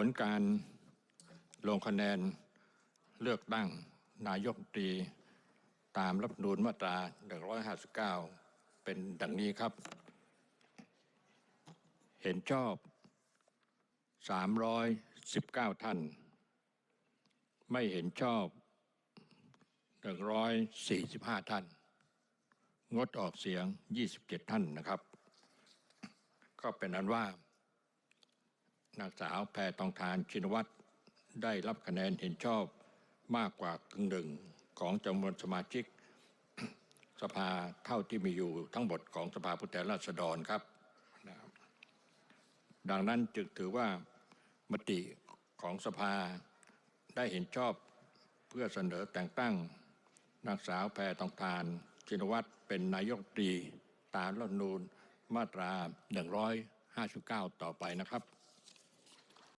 ผลการลงคะแนนเลือกตั้งนายกรัฐมนตรีตามรัฐธรรมนูญมาตรา 159 เป็นดังนี้ครับ เห็นชอบ 319 ท่าน ไม่เห็นชอบ 145 ท่าน งดออกเสียง 27 ท่านนะครับ ก็เป็นอันว่า นางสาวแพทองทานชินวัตรได้รับคะแนนเห็นชอบมากกว่ากึ่งหนึ่งของจำนวนสมาชิก สภาเท่าที่มีอยู่ทั้งหมดของสภาผู้แทนราษฎรครับ ดังนั้นจึงถือว่ามติของสภาได้เห็นชอบเพื่อเสนอแต่งตั้งนางสาวแพทองทานชินวัตรเป็นนายกรัฐมนตรีตามรัฐธรรมนูญมาตรา 159 ต่อไปนะครับ